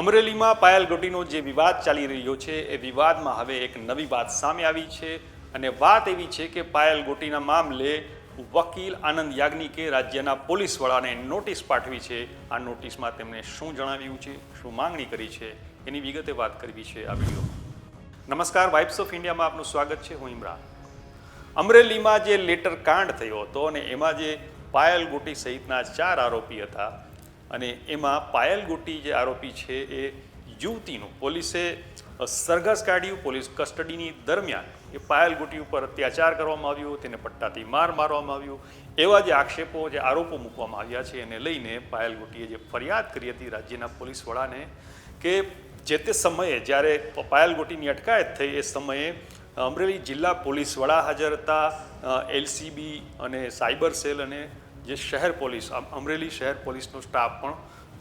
અમરેલીમાં પાયલ ગોટીનો જે વિવાદ ચાલી રહ્યો છે, એ વિવાદમાં હવે એક નવી વાત સામે આવી છે અને વાત એવી છે કે પાયલ ગોટીના મામલે વકીલ આનંદ યાજ્ઞિકે રાજ્યના પોલીસ વડાને નોટિસ પાઠવી છે. આ નોટિસમાં તેમણે શું જણાવ્યું છે, શું માંગણી કરી છે, એની વિગતે વાત કરવી છે આ વિડીયોમાં નમસ્કાર, વાઇબ્સ ઓફ ઇન્ડિયામાં આપનું સ્વાગત છે, હું ઇમરાન. અમરેલીમાં જે લેટર કાંડ થયો હતો અને એમાં જે પાયલ ગોટી સહિતના ચાર આરોપી હતા અને એમાં પાયલ ગોટી જે આરોપી છે એ યુવતીનું પોલીસે સરઘસ કાઢ્યું. પોલીસ કસ્ટડીની દરમિયાન એ પાયલ ગોટી ઉપર અત્યાચાર કરવામાં આવ્યો, તેને પટ્ટાથી માર મારવામાં આવ્યો. એવા જે આક્ષેપો, જે આરોપો મૂકવામાં આવ્યા છે, એને લઈને પાયલ ગોટીએ જે ફરિયાદ કરી હતી રાજ્યના પોલીસ વડાને કે જે તે સમયે જ્યારે પાયલ ગોટીની અટકાયત થઈ, એ સમયે અમરેલી જિલ્લા પોલીસ વડા હાજર હતા એલસીબી અને સાયબર સેલ અને જે શહેર પોલીસ, અમ- અમરેલી શહેર પોલીસનો સ્ટાફ પણ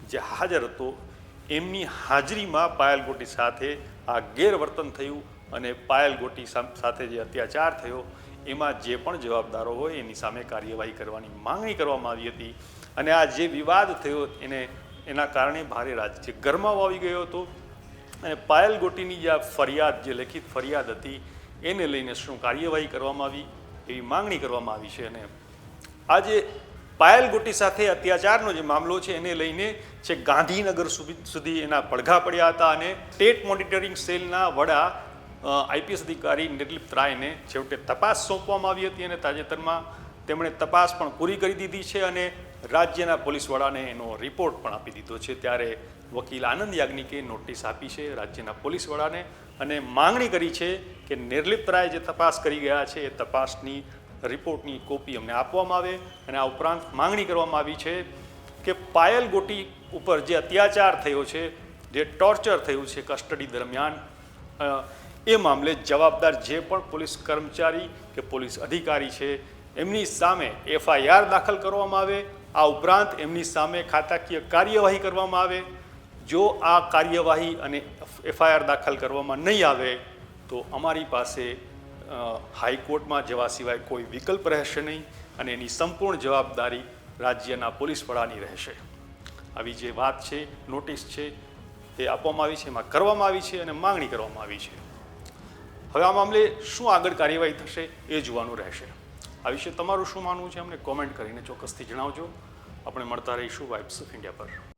જે હાજર હતો, એમની હાજરીમાં પાયલ ગોટી સાથે આ ગેરવર્તન થયું અને પાયલ ગોટી સાથે જે અત્યાચાર થયો, એમાં જે પણ જવાબદારો હોય એની સામે કાર્યવાહી કરવાની માંગણી કરવામાં આવી હતી. અને આ જે વિવાદ થયો એને, એના કારણે ભારે રાજ્ય ગરમાવો આવી ગયો હતો અને પાયલ ગોટીની જે આ ફરિયાદ, જે લેખિત ફરિયાદ હતી, એને લઈને શું કાર્યવાહી કરવામાં આવી એવી માંગણી કરવામાં આવી છે. અને આજે પાયલ ગોટી સાથે અત્યાચારનો જે મામલો છે એને લઈને છે ગાંધીનગર સુધી એના પડઘા પડ્યા હતા અને સ્ટેટ મોનિટરિંગ સેલના વડા આઈપીએસ અધિકારી નિર્લિપ્ત રાયને છેવટે તપાસ સોંપવામાં આવી હતી અને તાજેતરમાં તેમણે તપાસ પણ પૂરી કરી દીધી છે અને રાજ્યના પોલીસ વડાને એનો રિપોર્ટ પણ આપી દીધો છે. ત્યારે વકીલ આનંદ યાજ્ઞિકે નોટિસ આપી છે, રાજ્યના પોલીસ વડાને અને માંગણી કરી છે કે નિર્લિપ્ત રાય જે તપાસ કરી ગયા છે એ તપાસની રિપોર્ટની કોપી અમને આપવામાં આવે અને આ ઉપરાંત માંગણી કરવામાં આવી છે કે પાયલ ગોટી ઉપર જે અત્યાચાર થયો છે, જે ટોર્ચર થયું છે કસ્ટડી દરમિયાન એ મામલે જવાબદાર જે પણ પોલીસ કર્મચારી કે પોલીસ અધિકારી છે, એમની સામે એફઆઈઆર દાખલ કરવામાં આવે, આ ઉપરાંત એમની સામે ખાતાકીય કાર્યવાહી કરવામાં આવે. જો આ કાર્યવાહી અને એફઆઈઆર દાખલ કરવામાં નહીં આવે, તો અમારી પાસે હાઈકોર્ટમાં જવા સિવાય કોઈ વિકલ્પ રહેશે નહીં અને એની સંપૂર્ણ જવાબદારી રાજ્યના પોલીસ વડાની રહેશે. આવી જે વાત છે, નોટિસ છે તે આપવામાં આવી છે, એમાં કરવામાં આવી છે અને માંગણી કરવામાં આવી છે. હવે આ મામલે શું આગળ કાર્યવાહી થશે એ જોવાનું રહેશે. આ વિશે તમારું શું માનવું છે અમને કોમેન્ટ કરીને ચોક્કસથી જણાવજો. આપણે મળતા રહીશું વાઇબ્સ ઓફ ઇન્ડિયા પર.